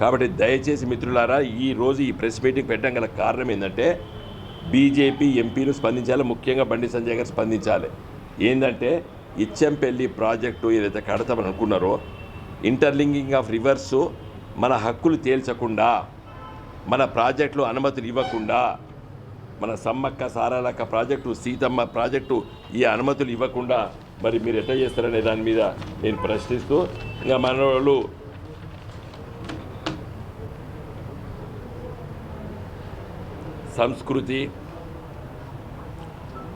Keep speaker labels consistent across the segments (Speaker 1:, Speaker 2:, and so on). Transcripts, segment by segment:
Speaker 1: కాబట్టి దయచేసి మిత్రులారా ఈ రోజు ఈ ప్రెస్ మీటింగ్ పెట్టడం గల కారణం ఏంటంటే బీజేపీ ఎంపీలు స్పందించాలి ముఖ్యంగా బండి సంజయ్ గారు స్పందించాలి. ఏంటంటే ఇచ్చంపల్లి ప్రాజెక్టు ఏదైతే కడతామని అనుకున్నారో ఇంటర్లింకింగ్ ఆఫ్ రివర్స్ మన హక్కులు తేల్చకుండా మన ప్రాజెక్టులు అనుమతులు ఇవ్వకుండా మన సమ్మక్క సారాలక్క ప్రాజెక్టు సీతమ్మ ప్రాజెక్టు ఈ అనుమతులు ఇవ్వకుండా మరి మీరు ఎట్లా చేస్తారనే దాని మీద నేను ప్రశ్నిస్తూ ఇంకా మన వాళ్ళు సంస్కృతి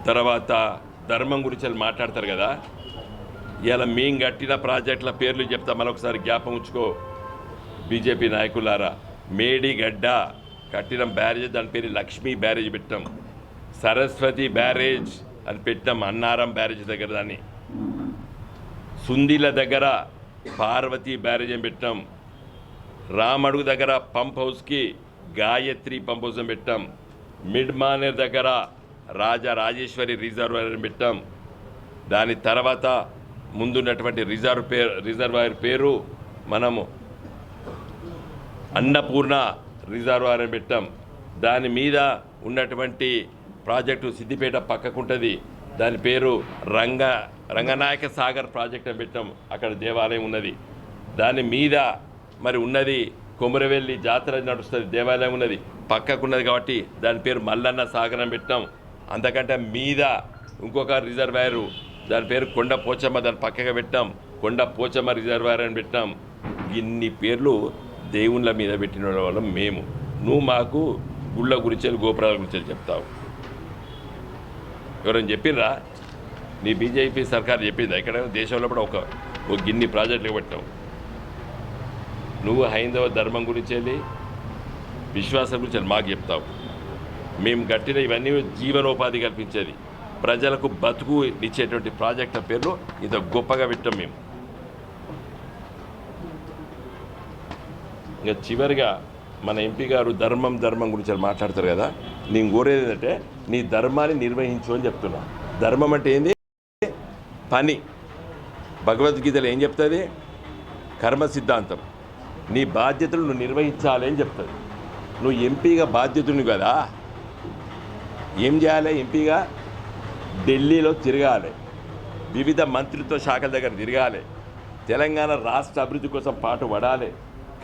Speaker 1: తర్వాత ధర్మం గురించి వాళ్ళు మాట్లాడతారు కదా. ఇలా మేము కట్టిన ప్రాజెక్టుల పేర్లు చెప్తా మరొకసారి జ్ఞాపం ఉంచుకో. బీజేపీ నాయకులారా మేడిగడ్డ కట్టిన బ్యారేజ్ దాని పేరు లక్ష్మీ బ్యారేజ్ పెట్టాం. సరస్వతి బ్యారేజ్ అని పెట్టాం అన్నారం బ్యారేజ్ దగ్గర దాన్ని. సుందిల దగ్గర పార్వతి బ్యారేజ్ అని పెట్టాం. రామడుగు దగ్గర పంప్ హౌస్కి గాయత్రి పంప్ హౌస్ అని పెట్టాం. మిడ్ మానేర్ దగ్గర రాజా రాజేశ్వరి రిజర్వాయర్ పెట్టాం. దాని తర్వాత ముందున్నటువంటి రిజర్వ్ పేరు రిజర్వాయర్ పేరు మనము అన్నపూర్ణ రిజర్వాయర్ పెట్టాం. దాని మీద ఉన్నటువంటి ప్రాజెక్టు సిద్దిపేట పక్కకుంటుంది. దాని పేరు రంగ రంగనాయక సాగర్ ప్రాజెక్ట్ అని పెట్టాం. అక్కడ దేవాలయం ఉన్నది. దాని మీద మరి ఉన్నది కొమరవెల్లి జాతర నడుస్తుంది దేవాలయం ఉన్నది. పక్కకున్నది కాబట్టి దాని పేరు మల్లన్న సాగరం పెట్టాం అంతకంటే మీద ఇంకొక రిజర్వాయరు దాని పేరు కొండ పోచమ్మ దాని పక్కగా పెట్టాం కొండ పోచమ్మ రిజర్వాయర్ అని పెట్టాం ఇన్ని పేర్లు దేవుళ్ళ మీద పెట్టిన వాళ్ళం మేము. నువ్వు మాకు గుళ్ళ గురించి గోపురాల గురించి చెప్తావు. ఎవరైనా చెప్పినరా నీ బీజేపీ సర్కార్ చెప్పిందా? ఇక్కడ దేశంలో కూడా ఒక ఒక గిన్ని ప్రాజెక్టులు పెట్టావు నువ్వు హైందవ ధర్మం గురించి వెళ్ళి విశ్వాసం గురించి మాకు చెప్తావు. మేము కట్టిన ఇవన్నీ జీవనోపాధి కల్పించేది. ప్రజలకు బతుకు ఇచ్చేటువంటి ప్రాజెక్టుల పేర్లు ఇంత గొప్పగా పెట్టాం మేము. ఇంకా చివరిగా మన ఎంపీ గారు ధర్మం ధర్మం గురించి మాట్లాడతారు కదా నేను కోరేది ఏంటంటే నీ ధర్మాన్ని నిర్వహించు అని చెప్తున్నా. ధర్మం అంటే ఏంది? పని. భగవద్గీతలో ఏం చెప్తుంది? కర్మ సిద్ధాంతం. నీ బాధ్యతలు నువ్వు నిర్వహించాలి అని చెప్తుంది నువ్వు ఎంపీగా బాధ్యతుని కదా. ఏం చేయాలి ఎంపీగా? ఢిల్లీలో తిరగాలి. వివిధ మంత్రిత్వ శాఖల దగ్గర తిరగాలి. తెలంగాణ రాష్ట్ర అభివృద్ధి కోసం పాటు పడాలి.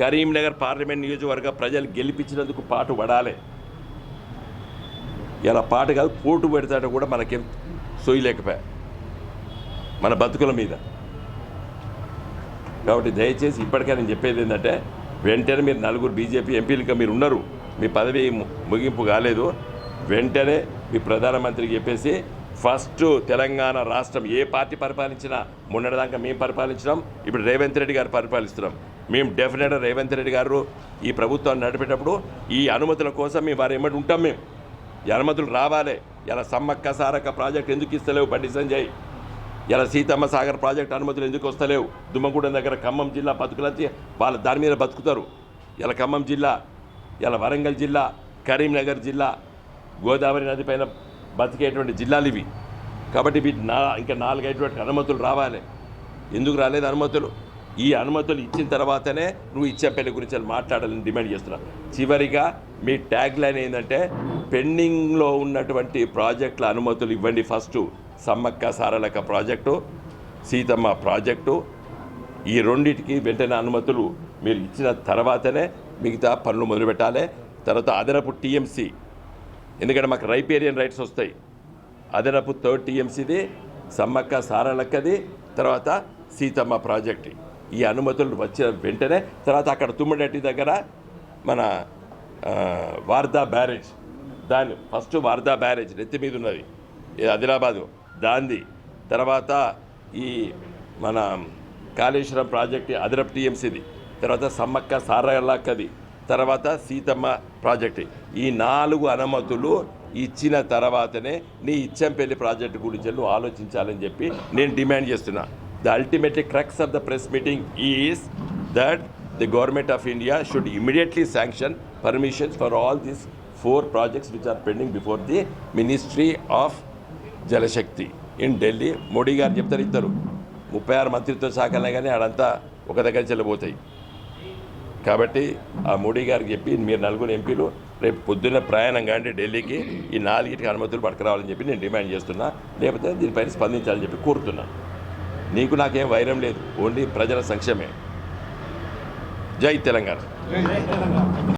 Speaker 1: కరీంనగర్ పార్లమెంట్ నియోజకవర్గ ప్రజలు గెలిపించినందుకు పాటు పడాలి. ఇలా పాటు కాదు పోటు పెడతాడు కూడా మనకేం సొయ్యలేకపోయా మన బతుకుల మీద. కాబట్టి దయచేసి ఇప్పటికే నేను చెప్పేది ఏంటంటే వెంటనే మీరు నలుగురు బీజేపీ ఎంపీలుగా మీరు ఉన్నారు. మీ పదవి ము- ముగింపు కాలేదు. వెంటనే మీ ప్రధానమంత్రికి చెప్పేసి ఫస్ట్ తెలంగాణ రాష్ట్రం ఏ పార్టీ పరిపాలించినా మొన్నటిదాకా మేము పరిపాలించినాం. ఇప్పుడు రేవంత్ రెడ్డి గారు పరిపాలిస్తున్నాం. మేము డెఫినెట్గా రేవంత్ రెడ్డి గారు ఈ ప్రభుత్వాన్ని నడిపేటప్పుడు ఈ అనుమతుల కోసం మేము వారు ఏమంటే ఉంటాం మేము ఈ అనుమతులు రావాలి. ఇలా సమ్మక్క సారక్క ప్రాజెక్ట్ ఎందుకు ఇస్తలేవు బండి సంజయ్? ఇలా సీతమ్మ సాగర్ ప్రాజెక్ట్ అనుమతులు ఎందుకు వస్తలేవు? దుమ్మగూడెం దగ్గర ఖమ్మం జిల్లా బతుకులచ్చి వాళ్ళ దాని మీద బతుకుతారు. ఇలా ఖమ్మం జిల్లా ఇలా వరంగల్ జిల్లా కరీంనగర్ జిల్లా గోదావరి నది పైన బతికేటువంటి జిల్లాలు ఇవి. కాబట్టి వీటి నా ఇంకా నాలుగైనటువంటి అనుమతులు రావాలి. ఎందుకు రాలేదు అనుమతులు? ఈ అనుమతులు ఇచ్చిన తర్వాతనే నువ్వు ఇచ్చే పెళ్ళి గురించి మాట్లాడాలని డిమాండ్ చేస్తున్నావు చివరిగా మీ ట్యాగ్ లైన్ ఏంటంటే పెండింగ్లో ఉన్నటువంటి ప్రాజెక్టుల అనుమతులు ఇవ్వండి first. Sammakka Saralakka project Seethamma project. ఈ రెండింటికి వెంటనే అనుమతులు మీరు ఇచ్చిన తర్వాతనే మిగతా పనులు మొదలుపెట్టాలి తర్వాత అదనపు టీఎంసీ. ఎందుకంటే మాకు రైపేరియన్ రైట్స్ వస్తాయి. అదనపు థర్డ్ టీఎంసీది సమ్మక్క సారలక్కది తర్వాత సీతమ్మ ప్రాజెక్ట్. ఈ అనుమతులు వచ్చిన వెంటనే తర్వాత అక్కడ తుమ్మడట్టి దగ్గర మన వార్దా బ్యారేజ్. దాని ఫస్ట్ వార్దా బ్యారేజ్ నెత్తి మీద ఉన్నది. ఇది ఆదిలాబాదు దాంది. తర్వాత ఈ మన కాళేశ్వరం ప్రాజెక్ట్ అదనపు టీఎంసీది. తర్వాత సమ్మక్క సారలక్కది తర్వాత సీతమ్మ ప్రాజెక్ట్. ఈ నాలుగు అనుమతులు ఇచ్చిన తర్వాతనే నీ ఇచ్చంపల్లి ప్రాజెక్టు గురించి నువ్వు ఆలోచించాలని చెప్పి నేను డిమాండ్ చేస్తున్నా. The ultimate crux of the press meeting is that the government of India should immediately sanction permissions for all these four projects which are pending before the ministry of Jalshakti in Delhi Modi గారు చెప్తారు ఇద్దరు ముప్పై ఆరు మంత్రిత్వ శాఖలే కానీ ఆడంతా ఒక దగ్గర చెల్లబోతాయి. కాబట్టి ఆ మోడీ గారికి చెప్పి మీరు నలుగురు ఎంపీలు రేపు పొద్దున్న ప్రయాణం కానీ ఢిల్లీకి ఈ నాలుగిటికి అనుమతులు పట్టుకురావాలని చెప్పి నేను డిమాండ్ చేస్తున్నా. లేకపోతే దీనిపైన స్పందించాలని చెప్పి కోరుతున్నా. నీకు నాకేం వైరం లేదు ఓన్లీ ప్రజల సంక్షేమే. జై తెలంగాణ.